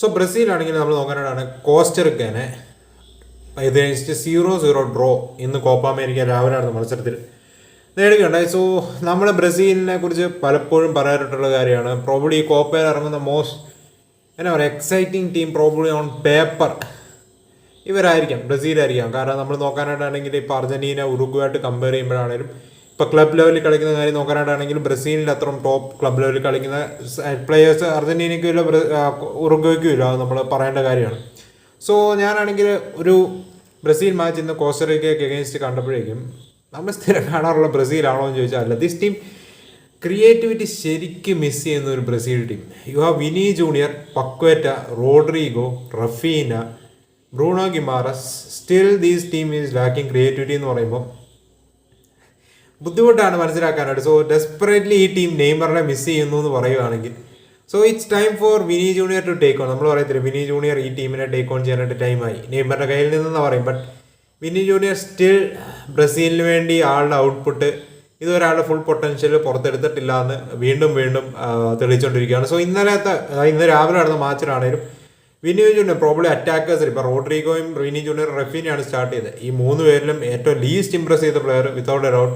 So ബ്രസീലാണെങ്കിൽ നമ്മൾ നോക്കാനാണ് കോസ്റ്ററിക്കനെ ഇത് സീറോ സീറോ ഡ്രോ ഇന്ന് കോപ്പ അമേരിക്ക രാവിലെ നടന്ന മത്സരത്തിൽ നേടുകയുണ്ടായി. സോ നമ്മൾ ബ്രസീലിനെ കുറിച്ച് പലപ്പോഴും പറയാറുള്ള കാര്യമാണ്. പ്രോബ്ലി ഈ കോപ്പയിൽ ഇറങ്ങുന്ന മോസ്റ്റ് എന്നാ പറയുക exciting team probably on paper ഇവരായിരിക്കാം ബ്രസീലായിരിക്കാം. കാരണം നമ്മൾ നോക്കാനായിട്ടാണെങ്കിൽ ഇപ്പോൾ അർജന്റീന ഉറുഗുമായിട്ട് കമ്പയർ ചെയ്യുമ്പോഴാണെങ്കിലും ഇപ്പോൾ ക്ലബ് ലെവലിൽ കളിക്കുന്ന കാര്യം നോക്കാനായിട്ടാണെങ്കിലും ബ്രസീലിന്റെ അത്രയും ടോപ്പ് ക്ലബ് ലെവലിൽ കളിക്കുന്ന പ്ലെയേഴ്സ് അർജന്റീനയ്ക്കും ഇല്ല ബ്ര- ഇല്ല അത് നമ്മൾ പറയേണ്ട കാര്യമാണ്. സോ ഞാനാണെങ്കിൽ ഒരു ബ്രസീൽ മാച്ച് ഇന്ന് കോസ്റ്ററിക്കയ്ക്ക് എഗൈൻസ്റ്റ് കണ്ടപ്പോഴേക്കും നമ്മൾ സ്ഥിരം കാണാറുള്ള ബ്രസീലാണോ എന്ന് ചോദിച്ചാൽ അല്ല. ദിസ് ടീം ക്രിയേറ്റിവിറ്റി ശരിക്കും മിസ് ചെയ്യുന്ന ഒരു Brazil team you have Vini Junior Paqueta Rodrigo Raphinha Bruno Guimaraes still these team is lacking creativity എന്ന് പറയുമ്പോൾ ബുദ്ധിമുട്ടാണ് മനസ്സിലാക്കാനായിട്ട്. സോ ഡെസ്പറേറ്റ്ലി ഈ ടീം നെയ്മറിനെ മിസ് ചെയ്യുന്നു എന്ന് പറയുവാണെങ്കിൽ. So it's time for Vini Junior to take on നമ്മൾ പറയത്തില്ല വിനി ജൂനിയർ ഈ ടീമിനെ ടേക്ക് ഓൺ ചെയ്യാനായിട്ട് ടൈമായി നെയ്മറിന്റെ കയ്യിൽ നിന്നെന്ന് പറയും. ബട്ട് വിനി ജൂനിയർ സ്റ്റിൽ ബ്രസീലിന് വേണ്ടി ആളുടെ ഔട്ട്പുട്ട് ഇതൊരാളുടെ ഫുൾ പൊട്ടൻഷ്യൽ പുറത്തെടുത്തിട്ടില്ല എന്ന് വീണ്ടും വീണ്ടും തെളിയിച്ചുകൊണ്ടിരിക്കുകയാണ് സോ ഇന്നലത്തെ ഇന്ന് രാവിലെ നടന്ന മാച്ചിലാണേലും വിനി ജൂനിയർ പ്രോബ്ലി അറ്റാക്കേഴ്സ് ഇപ്പോൾ റോഡ്രിഗോയും വിനി ജൂനിയർ റഫീനെയാണ് സ്റ്റാർട്ട് ചെയ്തത്. ഈ മൂന്ന് പേരിലും ഏറ്റവും ലീസ്റ്റ് ഇംപ്രസ് ചെയ്ത player without a doubt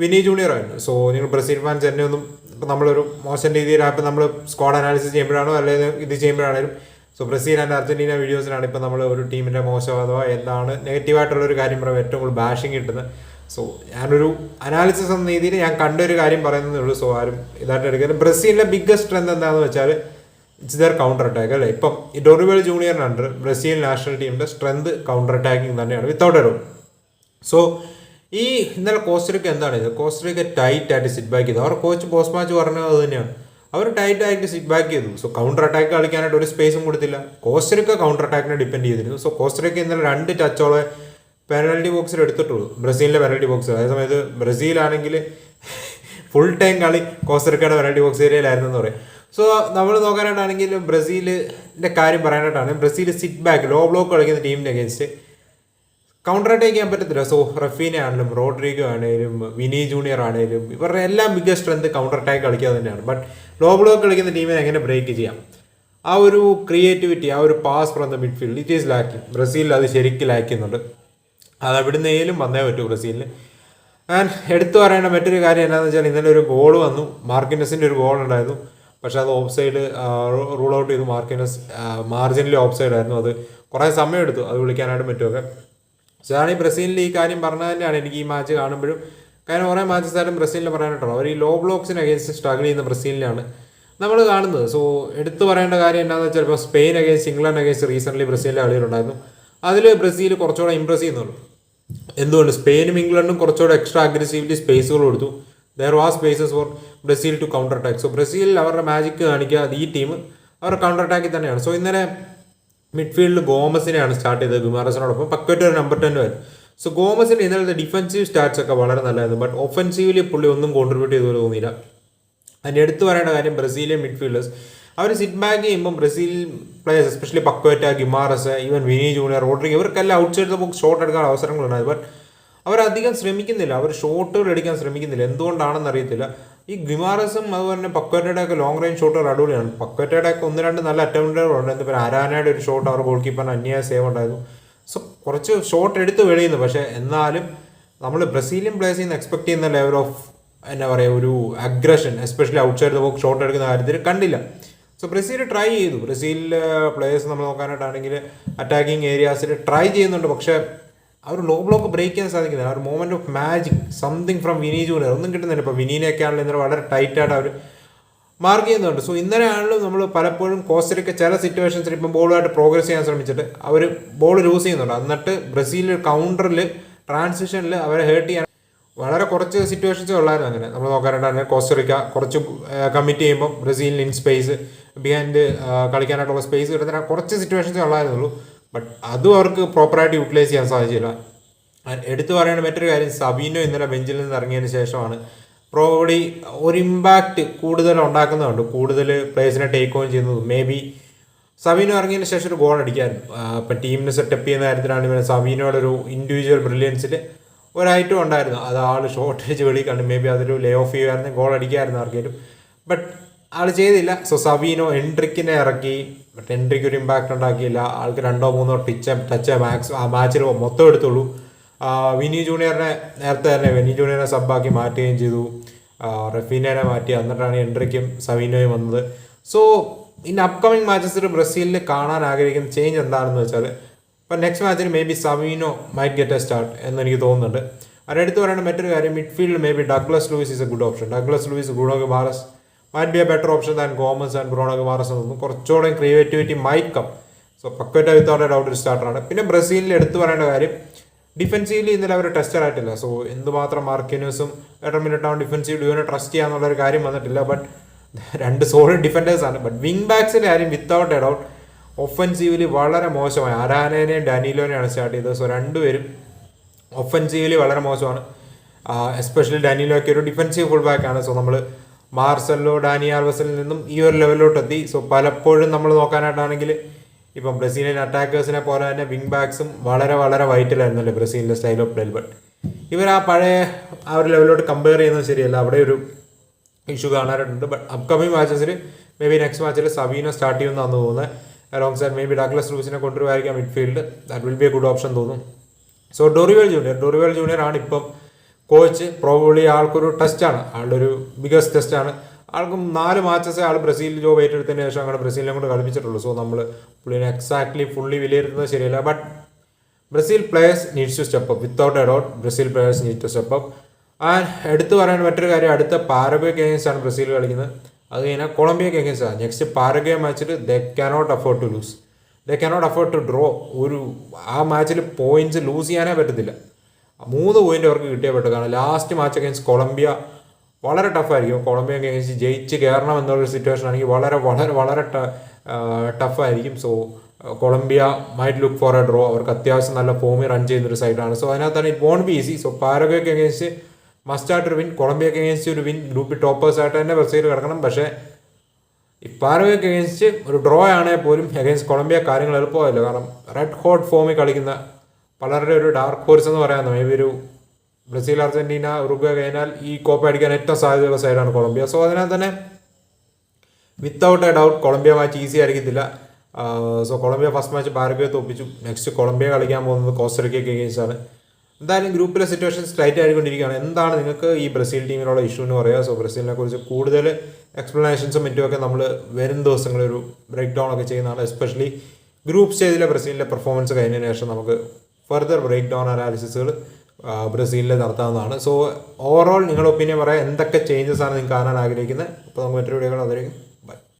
Vini Junior ആയിരുന്നു. സോ നിങ്ങൾ ബ്രസീൽ ഫാൻസ് എന്നെ ഒന്നും ഇപ്പം നമ്മളൊരു മോശം രീതിയിലായപ്പോൾ നമ്മൾ സ്ക്വാഡ് അനാലിസിസ് ചെയ്യുമ്പോഴാണോ അല്ലെങ്കിൽ ഇത് ചെയ്യുമ്പോഴാണെങ്കിലും സോ ബ്രസീൽ ആൻഡ് അർജന്റീന വീഡിയോസിലാണ് ഇപ്പം നമ്മൾ ഒരു ടീമിന്റെ മോശം അഥവാ എന്താണ് നെഗറ്റീവായിട്ടുള്ള ഒരു കാര്യം പറയുമ്പോൾ ഏറ്റവും കൂടുതൽ ബാഷിങ് കിട്ടുന്നത്. സോ ഞാനൊരു അനാലിസിസ് എന്ന രീതിയിൽ ഞാൻ കണ്ടൊരു കാര്യം പറയുന്നതേ ഉള്ളൂ. സോ ആരും ഇതായിട്ട് എടുക്കുന്നത് ബ്രസീലിന്റെ ബിഗ്ഗസ്റ്റ് സ്ട്രെങ്ത് എന്താണെന്ന് വെച്ചാൽ ഇറ്റ്സ് ദർ കൗണ്ടർ അറ്റാക്ക് അല്ലേ? ഇപ്പം ഡൊറിബൽ ജൂനിയറിന് അണ്ടർ ബ്രസീൽ നാഷണൽ ടീമിന്റെ സ്ട്രെങ്ത് കൗണ്ടർ അറ്റാക്കിംഗ് തന്നെയാണ് വിത്തൗട്ട് എറോ സോ ഈ ഇന്നലെ കോസ്റ്ററിക്ക എന്താണ്? ഇത് കോസ്റ്ററിക്ക ടൈറ്റ് ആയിട്ട് സിറ്റ് ബാക്ക് ചെയ്തു. അവർ കോച്ച് പോസ്റ്റ് മാച്ച് പറഞ്ഞത് അത് തന്നെയാണ്. അവർ ടൈറ്റ് ആയിട്ട് സിറ്റ് ബാക്ക് ചെയ്തു. സോ കൗണ്ടർ അറ്റാക്ക് കളിക്കാനായിട്ട് ഒരു സ്പേസും കൊടുത്തില്ല. കോസ്റ്ററിക്ക കൗണ്ടർ അറ്റാക്കിനെ ഡിപ്പെൻഡ് ചെയ്തിരുന്നു. സോ കോസ്റ്ററിക്ക ഇന്നലെ രണ്ട് ടച്ചോളെ പെനൽറ്റി ബോക്സിൽ എടുത്തിട്ടുള്ളൂ. ബ്രസീലിന്റെ പെനൽറ്റി ബോക്സ് അതേസമയത്ത് ബ്രസീലാണെങ്കിൽ ഫുൾ ടൈം കളി കോസ്റ്ററിക്കയുടെ പെനൽറ്റി ബോക്സ് ഏരിയയിലായിരുന്നു എന്ന് പറയും. സോ നമ്മൾ നോക്കാനായിട്ടാണെങ്കിൽ ബ്രസീലിന്റെ കാര്യം പറയാനായിട്ടാണ്. Brazil sit back low block കളിക്കുന്ന ടീമിന്റെ അഗേൻസ്റ്റ് കൗണ്ടർ അറ്റാക്ക് ചെയ്യാൻ പറ്റത്തില്ല. സോ റഫീന ആണെങ്കിലും റോഡ്രിഗോ ആണെങ്കിലും വിനി ജൂനിയർ ആണെങ്കിലും ഇവരുടെ എല്ലാം ബിഗ്ഗസ്റ്റ് സ്ട്രെങ്ത് കൗണ്ടർ അറ്റാക്ക് കളിക്കുക തന്നെയാണ്. ബട്ട് ലോ ബ്ലോക്ക് കളിക്കുന്ന ടീമിനെ എങ്ങനെ ബ്രേക്ക് ചെയ്യാം? ആ ഒരു ക്രിയേറ്റിവിറ്റി ആ ഒരു pass from the midfield it is lacking ബ്രസീലിൽ അത് ശരിക്കും ലാക്കുന്നുണ്ട് അത് എവിടുന്നേലും വന്നേ പറ്റൂ ബ്രസീലിന്. ആൻഡ് എടുത്തു പറയേണ്ട മറ്റൊരു കാര്യം എന്താണെന്ന് വെച്ചാൽ ഇന്നലെ ഒരു ഗോൾ വന്നു. മാർക്കിനസിന്റെ ഒരു ഗോൾ ഉണ്ടായിരുന്നു. പക്ഷേ അത് ഓഫ് സൈഡ് റൂൾ ഔട്ട് ചെയ്തു. മാർക്കിനസ് മാർജിനിലെ ഓഫ് സൈഡ് ആയിരുന്നു. അത് കുറേ സമയമെടുത്തു അത് വിളിക്കാനായിട്ട് പറ്റുമൊക്കെ ആണ് ഈ ബ്രസീലിൽ ഈ കാര്യം പറഞ്ഞത് തന്നെയാണ് എനിക്ക് ഈ മാച്ച് കാണുമ്പോഴും. കാരണം കുറേ മാച്ചസ് ആയാലും ബ്രസീലിന് പറയാനായിട്ടുള്ളൂ അവർ ഈ ലോ ബ്ലോക്സിന് അഗേൻസ്റ്റ് സ്ട്രഗിൾ ചെയ്യുന്ന ബ്രസീലിനാണ് നമ്മൾ കാണുന്നത്. സോ എടുത്തു പറയേണ്ട കാര്യം എന്താണെന്ന് വെച്ചാൽ ഇപ്പോൾ Spain against England against recently ബ്രസീലിലെ കളികളുണ്ടായിരുന്നു. അതിൽ ബ്രസീൽ കുറച്ചുകൂടെ ഇമ്പ്രസ് ചെയ്യുന്നുള്ളൂ. എന്തുകൊണ്ട്? സ്പെയിനും ഇംഗ്ലണ്ടും കുറച്ചുകൂടെ എക്സ്ട്രാ അഗ്രസീവ്ലി സ്പേസുകൾ കൊടുത്തു. There was spaces for Brazil to counter attack so Brazil അവരുടെ മാജിക്ക് കാണിക്കുക അത് ഈ ടീം അവരുടെ കൗണ്ടർ അറ്റാക്കിൽ തന്നെയാണ്. സോ ഇന്നലെ മിഡ്ഫീൽഡിൽ ഗോമസിനെയാണ് സ്റ്റാർട്ട് ചെയ്തത് ഗുമാറസിനോടൊപ്പം. പക്കറ്റ് ഒരു നമ്പർ ടെൻ വരും സോ ഗോമസിന് ഇന്നലത്തെ ഡിഫൻസീവ് സ്റ്റാറ്റ്സ് ഒക്കെ വളരെ നല്ലതായിരുന്നു. ബട്ട് ഒഫൻസീവ്ലി പുള്ളി ഒന്നും കോൺട്രിബ്യൂട്ട് ചെയ്തു പോലെ തോന്നിയില്ല. അതിന്റെ എടുത്തു പറയേണ്ട കാര്യം ബ്രസീലിയൻ മിഡ്ഫീൽഡേഴ്സ് അവർ സിറ്റ് ബാക്ക് ചെയ്യുമ്പോൾ Brazil players especially Paqueta Guimaraes even Vini Junior Rodrygo ഇവർക്കെല്ലാം ഔട്ട്സൈഡ് ദ ബോക്സ് ഷോട്ട് എടുക്കാൻ അവസരങ്ങളുണ്ടായത് ബട്ട് അവരധികം ശ്രമിക്കുന്നില്ല. അവർ ഷോട്ടുകൾ എടുക്കാൻ ശ്രമിക്കുന്നില്ല. എന്തുകൊണ്ടാണെന്ന് അറിയത്തില്ല. ഈ ഗിമാറസും അതുപോലെ തന്നെ പക്വറ്റയുടെ ഒക്കെ ലോങ് റേഞ്ച് ഷോട്ടുകൾ അടിപൊളിയാണ്. പക്വറ്റയുടെ ഒക്കെ ഒന്ന് രണ്ട് നല്ല അറ്റംപ്റ്റുകളുണ്ട് എന്താ പറയുക ആരാനയുടെ ഒരു ഷോട്ട് അവർ ഗോൾ കീപ്പറിന് അന്യായ സേവ് ഉണ്ടായിരുന്നു. സോ കുറച്ച് ഷോട്ട് എടുത്ത് വെളിയുന്നു. പക്ഷേ എന്നാലും നമ്മൾ ബ്രസീലിയൻ പ്ലേയേഴ്സിൽ നിന്ന് എക്സ്പെക്ട് ചെയ്യുന്ന ലെവൽ ഓഫ് എന്താ പറയുക ഒരു aggression especially outside the box shot എടുക്കുന്ന കാര്യത്തിൽ കണ്ടില്ല. സോ ബ്രസീൽ ട്രൈ ചെയ്തു. ബ്രസീലിലെ പ്ലേയേഴ്സ് നമ്മൾ നോക്കാനായിട്ടാണെങ്കിൽ അറ്റാക്കിങ് ഏരിയാസിൽ ട്രൈ ചെയ്യുന്നുണ്ട്. പക്ഷേ ആ ഒരു ലോ ബ്ലോക്ക് ബ്രേക്ക് ചെയ്യാൻ സാധിക്കുന്നില്ല. ആ ഒരു moment of magic something from Vini Junior ഒന്നും കിട്ടുന്നില്ല. ഇപ്പോൾ വിനീനെയൊക്കെ ആണെങ്കിലും ഇന്നലെ വളരെ ടൈറ്റായിട്ട് അവർ മാർക്ക് ചെയ്യുന്നുണ്ട്. സോ ഇന്നലെ ആണെങ്കിലും നമ്മൾ പലപ്പോഴും കോസ്റ്ററിക്ക ചില സിറ്റുവേഷൻസിൽ ഇപ്പം ബോളുമായിട്ട് പ്രോഗ്രസ് ചെയ്യാൻ ശ്രമിച്ചിട്ട് അവർ ബോൾ ലൂസ് ചെയ്യുന്നുണ്ട്. എന്നിട്ട് ബ്രസീലിൽ കൗണ്ടറിൽ ട്രാൻസിഷനിൽ അവരെ ഹേർട്ട് ചെയ്യാൻ വളരെ കുറച്ച് സിറ്റുവേഷൻസ് ഉള്ളായിരുന്നു അങ്ങനെ. നമ്മൾ നോക്കാറുണ്ടായിരുന്നു കോസ്റ്ററിക്ക കുറച്ച് കമ്മിറ്റ് ചെയ്യുമ്പോൾ ബ്രസീലിന് ഇൻ സ്പേസ് ബിഹൈൻഡ് കളിക്കാനായിട്ടുള്ള സ്പേസ് കിട്ടുന്ന കുറച്ച് സിറ്റുവേഷൻസ് ഉള്ളായിരുന്നുള്ളൂ. ബട്ട് അതും അവർക്ക് പ്രോപ്പറായിട്ട് യൂട്ടിലൈസ് ചെയ്യാൻ സാധിച്ചില്ല. എടുത്തു പറയേണ്ട മറ്റൊരു കാര്യം സബീനോ ഇന്നലെ ബെഞ്ചിൽ നിന്ന് ഇറങ്ങിയതിന് ശേഷമാണ്. പ്രോബി ഒരു ഇമ്പാക്റ്റ് കൂടുതൽ ഉണ്ടാക്കുന്നുണ്ട് കൂടുതൽ പ്ലേസിനെ ടേക്ക് ഓൺ ചെയ്യുന്നത്. മേ ബി സബീനോ ഇറങ്ങിയതിന് ശേഷം ഒരു ഗോൾ അടിക്കായിരുന്നു. ഇപ്പം ടീമിനെ സെറ്റപ്പ് ചെയ്യുന്ന കാര്യത്തിലാണ് സബീനോയുടെ ഒരു ഇൻഡിവിജ്വൽ ബ്രില്യൻസിൽ ഒരായിട്ടും ഉണ്ടായിരുന്നു. അത് ആൾ ഷോർട്ടേജ് വെളി കണ്ട്. മേ ബി അതൊരു ലേ ഓഫ് ചെയ്യുമായിരുന്നു ഗോൾ അടിക്കായിരുന്നു ആർക്കെങ്കിലും ബട്ട് ആൾ ചെയ്തില്ല. സോ സവീനോ എൻട്രിക്കിനെ ഇറക്കി. എൻട്രിക്ക് ഒരു ഇമ്പാക്റ്റ് ഉണ്ടാക്കിയില്ല. ആൾക്ക് രണ്ടോ മൂന്നോ ടിച്ച് ടച്ച് മാക്സ് ആ മാച്ചിൽ മൊത്തം എടുത്തുള്ളൂ. വിനി ജൂനിയറിനെ നേരത്തെ തന്നെ വിനി ജൂനിയറിനെ സബ്ബാക്കി മാറ്റുകയും ചെയ്തു. റഫീനേനെ മാറ്റി. എന്നിട്ടാണ് എൻട്രിക്കും സവീനോയും വന്നത്. സോ ഇൻ അപ്കമിങ് മാച്ചസിൽ ബ്രസീലിൽ കാണാൻ ആഗ്രഹിക്കുന്ന ചേഞ്ച് എന്താണെന്ന് വെച്ചാൽ ഇപ്പം നെക്സ്റ്റ് മാച്ചിൽ maybe Savinho might get a start എന്ന് എനിക്ക് തോന്നുന്നുണ്ട്. അതിനടുത്ത് പറയേണ്ട മറ്റൊരു കാര്യം midfield maybe Douglas Luiz is a good option Douglas Luiz Bruno Guimaraes might be a better option than Gomes and Bruno Guimaraes എന്ന് കുറച്ചുകൂടെ creativity might come so Paqueta without a doubt ഒരു സ്റ്റാർട്ടറാണ് പിന്നെ ബ്രസീലിൽ എടുത്തു പറയേണ്ട കാര്യം ഡിഫൻസീവ്ലി ഇന്നലെ അവർ ടെസ്റ്റർ ആയിട്ടില്ല. സോ എന്തുമാത്രം മാർക്കിനൂസും ആവും ഡിഫൻസീവ് ഡ്യൂവിനെ ട്രസ്റ്റ് ചെയ്യാന്നുള്ള ഒരു കാര്യം വന്നിട്ടില്ല. ബട്ട് രണ്ട് സോളിഡ് ഡിഫൻഡേഴ്സ് ആണ്. ബട്ട് വിങ് ബാക്സിന്റെ കാര്യം വിത്തൗട്ട് എ ഡൗട്ട് ഒഫൻസീവ്ലി വളരെ മോശമായി. അരാനേനെയും ഡാനിലോനെയാണ് സ്റ്റാർട്ട് ചെയ്തത്. സോ രണ്ടുപേരും ഒഫൻസീവ്ലി വളരെ മോശമാണ്. എസ്പെഷ്യലി ഡാനിലോ ഒക്കെ ഒരു ഡിഫൻസീവ് ഫുൾ ബാക്കാണ് സോ നമ്മൾ മാർസലോ ഡാനി ആൽവസിൽ നിന്നും ഈ ഒരു ലെവലിലോട്ട് എത്തി സോ പലപ്പോഴും നമ്മൾ നോക്കാനായിട്ടാണെങ്കിൽ ഇപ്പം ബ്രസീലിയൻ അറ്റാക്കേഴ്സിനെ പോലെ തന്നെ വിങ് ബാക്സും വളരെ വളരെ വൈറ്റലായിരുന്നല്ലേ ബ്രസീലിന്റെ സ്റ്റൈൽ ഓഫ് പ്ലേ ബട്ട് ഇവർ ആ പഴയ ആ ഒരു ലെവലിലോട്ട് കമ്പയർ ചെയ്യുന്നത് ശരിയല്ല. അവിടെ ഒരു ഇഷ്യൂ കാണാറുണ്ട്. ബട്ട് അപ്കമിങ് മാച്ചസിൽ മേ ബി നെക്സ്റ്റ് മാച്ചിൽ സവീനോ സ്റ്റാർട്ട് ചെയ്യുമെന്നാണ് തോന്നുന്നത്. Alongside maybe Douglas റൂസിനെ കൊണ്ടുവരുമായിരിക്കാം midfield that will be a good option തോന്നും. So Dorival Junior Dorival Junior ആണ് ഇപ്പം കോച്ച് പ്രോബബ്ലി ആൾക്കൊരു ടെസ്റ്റാണ്. ആളുടെ ഒരു ബിഗസ്റ്റ് ടെസ്റ്റാണ് ആൾക്ക് നാല് മാച്ചസ് ആൾ ബ്രസീലിൽ ജോബ് ഏറ്റെടുത്തതിന് ശേഷം അങ്ങനെ ബ്രസീലിനെ കൊണ്ട് കളിപ്പിച്ചിട്ടുള്ളൂ. സോ നമ്മൾ പുള്ളിനെ എക്സാക്ട്ലി ഫുള്ളി വിലയിരുത്തുന്നത് ശരിയല്ല. But Brazil players needs to step up without a doubt Brazil players need to step up and എടുത്തു പറയാൻ മറ്റൊരു കാര്യം അടുത്ത പാരഗ്വയ്ക്ക് ഗെയിംസാണ് ആണ് ബ്രസീൽ കളിക്കുന്നത്. അത് കഴിഞ്ഞാൽ കൊളംബിയക്ക് ഗെയിംസാണ് ആണ്. നെക്സ്റ്റ് പാരഗ്വേ മാച്ചിൽ they cannot afford to lose they cannot afford to draw ഒരു ആ മാച്ചിൽ പോയിന്റ്സ് ലൂസ് ചെയ്യാനേ പറ്റത്തില്ല. മൂന്ന് പോയിന്റ് അവർക്ക് കിട്ടിയേ കാരണം ലാസ്റ്റ് മാച്ച് അഗേൻസ്റ്റ് കൊളംബിയ വളരെ ടഫായിരിക്കും കൊളംബിയ അഗേൻസ്റ്റ് ജയിച്ച് കയറണം എന്നുള്ളൊരു സിറ്റുവേഷൻ ആണെങ്കിൽ വളരെ വളരെ വളരെ ടഫായിരിക്കും so Colombia might look for a draw അവർക്ക് അത്യാവശ്യം നല്ല ഫോമിൽ റൺ ചെയ്യുന്നൊരു സൈഡാണ് സോ അതിനകത്താണ് it won't be easy so പാരഗോയ്ക്ക് against must ആയിട്ട് ഒരു വിൻ കൊളംബിയ അഗേൻസ്റ്റ് ഒരു വിൻ ഗ്രൂപ്പിൽ ടോപ്പേഴ്സ് ആയിട്ട് തന്നെ ബ്രസീൽ കിടക്കണം. പക്ഷേ പാരഗോയ്ക്ക് അഗേൻസ്റ്റ് ഒരു ഡ്രോ ആണെങ്കിൽ പോലും അഗേൻസ്റ്റ് കൊളംബിയ കാര്യങ്ങൾ എളുപ്പമല്ല കാരണം റെഡ് ഹോട്ട് ഫോമിൽ കളിക്കുന്ന പലരുടെ ഒരു ഡാർക്ക് ഹോർസ് എന്ന് പറയാമെന്ന് മേ ബി ഒരു ബ്രസീൽ അർജന്റീന ഉറുഗ്വ കഴിഞ്ഞാൽ ഈ കോപ്പ അടിക്കാൻ ഏറ്റവും സാധ്യതയുള്ള സൈഡാണ് കൊളംബിയ. സോ അതിനാൽ തന്നെ without a doubt Colombia match easy ആയിരിക്കത്തില്ല. സോ കൊളംബിയ ഫസ്റ്റ് മാച്ച് പാരഗ്വയെ തോപ്പിച്ചു. നെക്സ്റ്റ് കൊളംബിയ കളിക്കാൻ പോകുന്നത് കോസ്റ്ററിക്കയ്ക്ക് അഗേൻസ്റ്റ് എന്തായാലും ഗ്രൂപ്പിലെ സിറ്റുവേഷൻ സ്ട്രൈറ്റ് ആയിക്കൊണ്ടിരിക്കുകയാണ്. എന്താണ് നിങ്ങൾക്ക് ഈ ബ്രസീൽ ടീമിനുള്ള ഇഷ്യൂ എന്ന് പറയുക? സോ ബ്രസീലിനെ കുറിച്ച് കൂടുതൽ എക്സ്പ്ലനേഷൻസും മറ്റുമൊക്കെ നമ്മൾ വരും ദിവസങ്ങളിൽ ഒരു ബ്രേക്ക് ഡൗൺ ഒക്കെ ചെയ്യുന്നതാണ്. എസ്പെഷ്യലി ഗ്രൂപ്പ് സ്റ്റേജിലെ ബ്രസീലിന്റെ പെർഫോമൻസ് കഴിഞ്ഞതിന് ശേഷം നമുക്ക് ഫർദർ ബ്രേക്ക് ഡൗൺ അനാലിസിസുകൾ ബ്രസീലിൽ നടത്താവുന്നതാണ്. സോ ഓവറോൾ നിങ്ങളുടെ ഒപ്പീനിയൻ പറയാം എന്തൊക്കെ ചേഞ്ചസ് ആണ് നിങ്ങൾക്ക് കാണാൻ ആഗ്രഹിക്കുന്നത്? അപ്പോൾ നമുക്ക് മറ്റൊരു വീഡിയോ കാണാം.